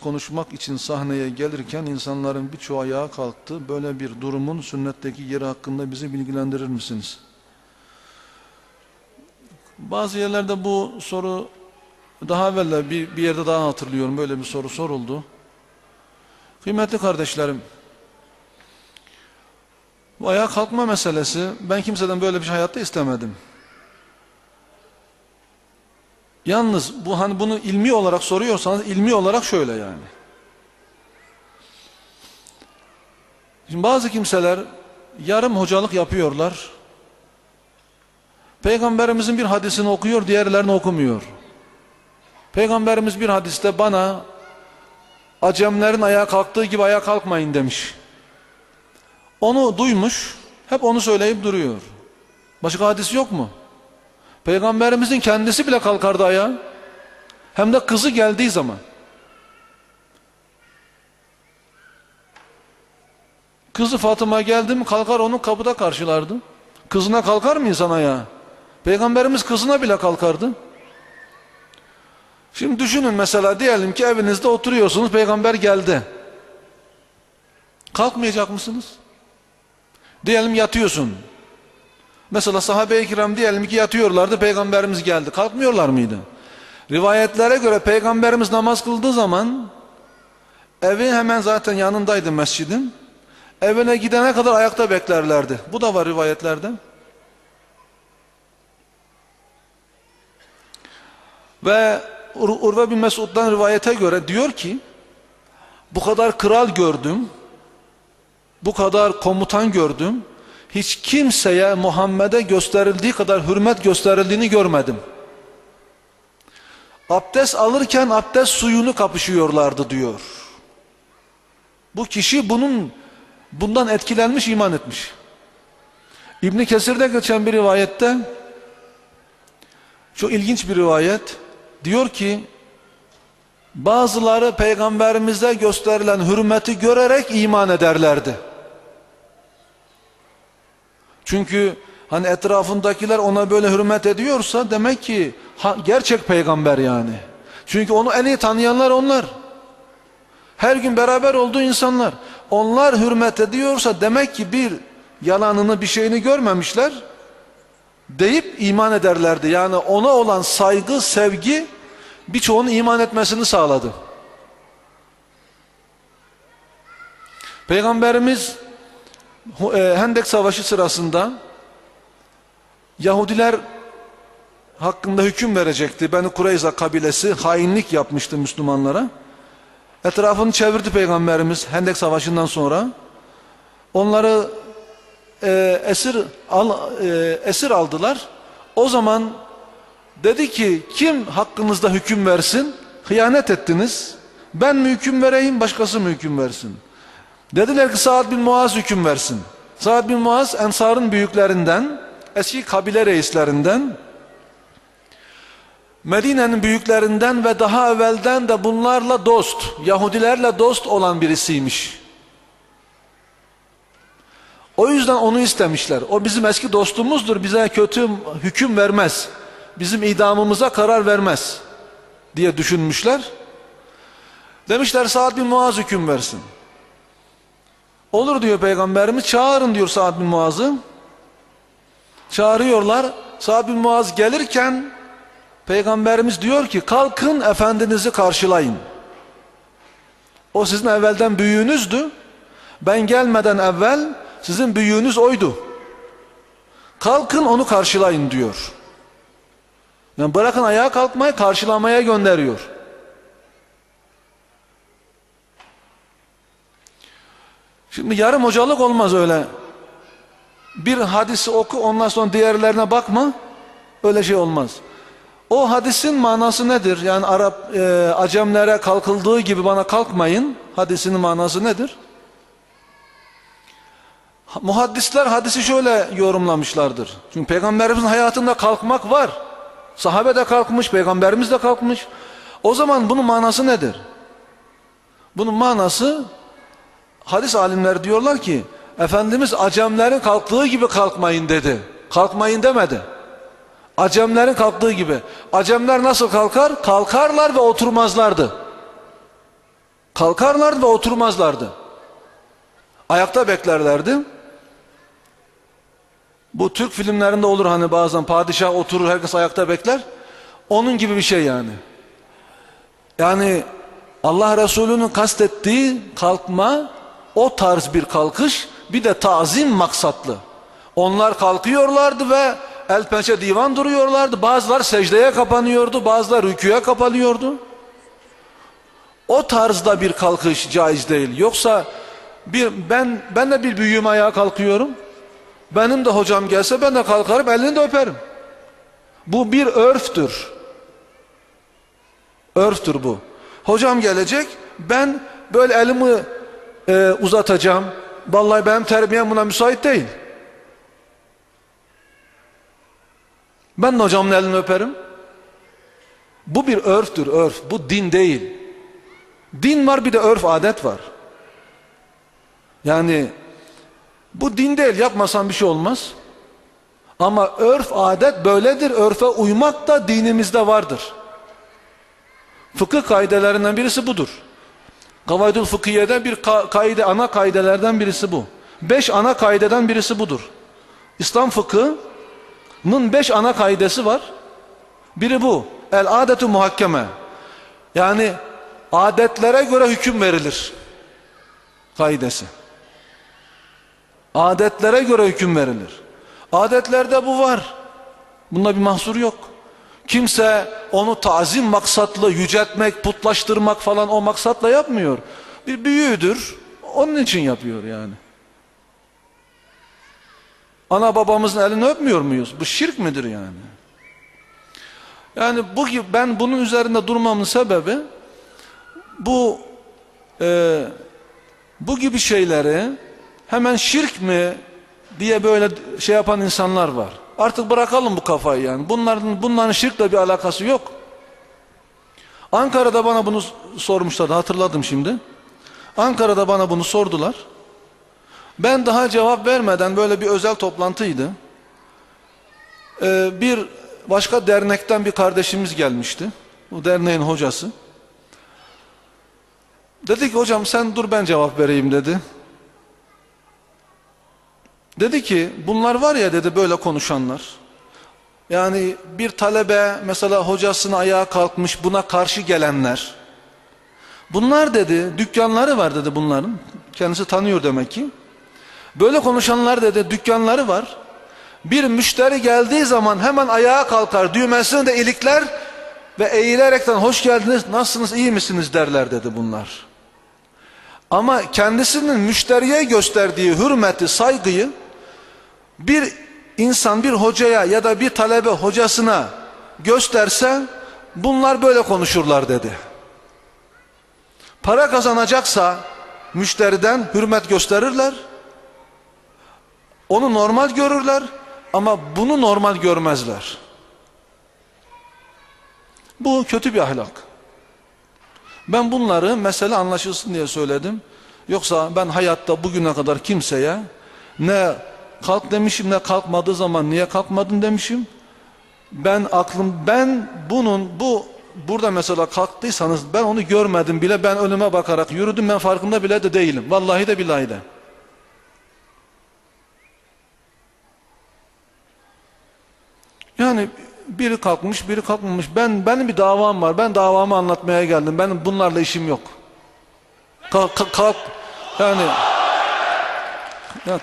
konuşmak için sahneye gelirken insanların birçoğu ayağa kalktı. Böyle bir durumun sünnetteki yeri hakkında bizi bilgilendirir misiniz? Bazı yerlerde bu soru daha evvel bir, bir yerde daha hatırlıyorum böyle bir soru soruldu. Kıymetli kardeşlerim, bu ayağa kalkma meselesi ben kimseden böyle bir şey hayatta istemedim. Yalnız bu hani bunu ilmi olarak soruyorsanız ilmi olarak şöyle yani. Şimdi bazı kimseler yarım hocalık yapıyorlar. Peygamberimizin bir hadisini okuyor, diğerlerini okumuyor. Peygamberimiz bir hadiste bana Acemlerin ayağa kalktığı gibi ayağa kalkmayın demiş. Onu duymuş, hep onu söyleyip duruyor. Başka hadis yok mu? Peygamberimizin kendisi bile kalkardı ayağa. Hem de kızı geldiği zaman. Kızı Fatıma geldi mi kalkar onu kapıda karşılardı. Kızına kalkar mı insan ayağa? Peygamberimiz kızına bile kalkardı. Şimdi düşünün mesela diyelim ki evinizde oturuyorsunuz peygamber geldi. Kalkmayacak mısınız? Diyelim yatıyorsun. Mesela sahabe-i kiram diyelim ki yatıyorlardı peygamberimiz geldi. Kalkmıyorlar mıydı? Rivayetlere göre peygamberimiz namaz kıldığı zaman evi hemen zaten yanındaydı mescidin. Evine gidene kadar ayakta beklerlerdi. Bu da var rivayetlerde. Ve Ur Urve bin Mesud'dan rivayete göre diyor ki bu kadar kral gördüm bu kadar komutan gördüm hiç kimseye Muhammed'e gösterildiği kadar hürmet gösterildiğini görmedim. Abdest alırken abdest suyunu kapışıyorlardı diyor. Bu kişi bunun bundan etkilenmiş iman etmiş. İbni Kesir'de geçen bir rivayette çok ilginç bir rivayet. Diyor ki bazıları peygamberimize gösterilen hürmeti görerek iman ederlerdi. Çünkü hani etrafındakiler ona böyle hürmet ediyorsa demek ki gerçek peygamber yani. Çünkü onu en iyi tanıyanlar onlar. Her gün beraber olduğu insanlar. Onlar hürmet ediyorsa demek ki bir yalanını bir şeyini görmemişler deyip iman ederlerdi. Yani ona olan saygı, sevgi birçoğunun iman etmesini sağladı. Peygamberimiz Hendek Savaşı sırasında Yahudiler hakkında hüküm verecekti. Beni Kureyza kabilesi hainlik yapmıştı Müslümanlara. Etrafını çevirdi Peygamberimiz Hendek Savaşı'ndan sonra. Onları e, esir al, e, esir aldılar. O zaman dedi ki kim hakkınızda hüküm versin? Hıyanet ettiniz. Ben mi hüküm vereyim başkası mı hüküm versin? Dediler ki Sa'd bin Muaz hüküm versin. Sa'd bin Muaz Ensar'ın büyüklerinden, eski kabile reislerinden, Medine'nin büyüklerinden ve daha evvelden de bunlarla dost, Yahudilerle dost olan birisiymiş. O yüzden onu istemişler. O bizim eski dostumuzdur. Bize kötü hüküm vermez. Bizim idamımıza karar vermez. Diye düşünmüşler. Demişler Sa'd bin Muaz hüküm versin. Olur diyor Peygamberimiz. Çağırın diyor Sa'd bin Muaz'ı. Çağırıyorlar. Sa'd bin Muaz gelirken Peygamberimiz diyor ki kalkın efendinizi karşılayın. O sizin evvelden büyüğünüzdü. Ben gelmeden evvel sizin büyüğünüz oydu. Kalkın onu karşılayın diyor. Yani bırakın ayağa kalkmayı karşılamaya gönderiyor. Şimdi yarım hocalık olmaz öyle. Bir hadisi oku ondan sonra diğerlerine bakma. Öyle şey olmaz. O hadisin manası nedir? Yani Arap e, Acemlere kalkıldığı gibi bana kalkmayın. Hadisinin manası nedir? Muhaddisler hadisi şöyle yorumlamışlardır. Çünkü peygamberimizin hayatında kalkmak var. Sahabe de kalkmış, peygamberimiz de kalkmış. O zaman bunun manası nedir? Bunun manası hadis alimleri diyorlar ki Efendimiz acemlerin kalktığı gibi kalkmayın dedi. Kalkmayın demedi. Acemlerin kalktığı gibi. Acemler nasıl kalkar? Kalkarlar ve oturmazlardı. Kalkarlardı ve oturmazlardı. Ayakta beklerlerdi. Bu Türk filmlerinde olur hani bazen padişah oturur herkes ayakta bekler. Onun gibi bir şey yani. Yani Allah Resulü'nün kastettiği kalkma o tarz bir kalkış bir de tazim maksatlı. Onlar kalkıyorlardı ve el pençe divan duruyorlardı. Bazılar secdeye kapanıyordu, bazılar rüküye kapanıyordu. O tarzda bir kalkış caiz değil. Yoksa bir ben ben de bir büyüğüm ayağa kalkıyorum. Benim de hocam gelse ben de kalkarım elini de öperim. Bu bir örftür. Örftür bu. Hocam gelecek ben böyle elimi e, uzatacağım. Vallahi benim terbiyem buna müsait değil. Ben de hocamın elini öperim. Bu bir örftür örf. Bu din değil. Din var bir de örf adet var. Yani bu din değil yapmasan bir şey olmaz. Ama örf adet böyledir. Örfe uymak da dinimizde vardır. Fıkıh kaidelerinden birisi budur. Kavaydül Fıkhiye'de bir ka kaide, ana kaidelerden birisi bu. Beş ana kaideden birisi budur. İslam fıkhının beş ana kaidesi var. Biri bu. El adetu muhakkeme. Yani adetlere göre hüküm verilir. Kaidesi. Adetlere göre hüküm verilir. Adetlerde bu var. Bunda bir mahsur yok. Kimse onu tazim maksatlı yüceltmek, putlaştırmak falan o maksatla yapmıyor. Bir büyüğüdür. Onun için yapıyor yani. Ana babamızın elini öpmüyor muyuz? Bu şirk midir yani? Yani bu ben bunun üzerinde durmamın sebebi bu e, bu gibi şeyleri hemen şirk mi diye böyle şey yapan insanlar var. Artık bırakalım bu kafayı yani. Bunların bunların şirkle bir alakası yok. Ankara'da bana bunu sormuşlardı hatırladım şimdi. Ankara'da bana bunu sordular. Ben daha cevap vermeden böyle bir özel toplantıydı. Ee, bir başka dernekten bir kardeşimiz gelmişti. Bu derneğin hocası. Dedi ki hocam sen dur ben cevap vereyim dedi. Dedi ki bunlar var ya dedi böyle konuşanlar. Yani bir talebe mesela hocasına ayağa kalkmış buna karşı gelenler. Bunlar dedi dükkanları var dedi bunların. Kendisi tanıyor demek ki. Böyle konuşanlar dedi dükkanları var. Bir müşteri geldiği zaman hemen ayağa kalkar düğmesini de ilikler ve eğilerekten hoş geldiniz nasılsınız iyi misiniz derler dedi bunlar. Ama kendisinin müşteriye gösterdiği hürmeti saygıyı bir insan bir hocaya ya da bir talebe hocasına gösterse bunlar böyle konuşurlar dedi. Para kazanacaksa müşteriden hürmet gösterirler. Onu normal görürler ama bunu normal görmezler. Bu kötü bir ahlak. Ben bunları mesele anlaşılsın diye söyledim. Yoksa ben hayatta bugüne kadar kimseye ne kalk demişim ne kalkmadığı zaman niye kalkmadın demişim. Ben aklım ben bunun bu burada mesela kalktıysanız ben onu görmedim bile ben önüme bakarak yürüdüm ben farkında bile de değilim. Vallahi de billahi de. Yani biri kalkmış biri kalkmamış. Ben benim bir davam var. Ben davamı anlatmaya geldim. Benim bunlarla işim yok. Kalk kalk, kalk. yani ya,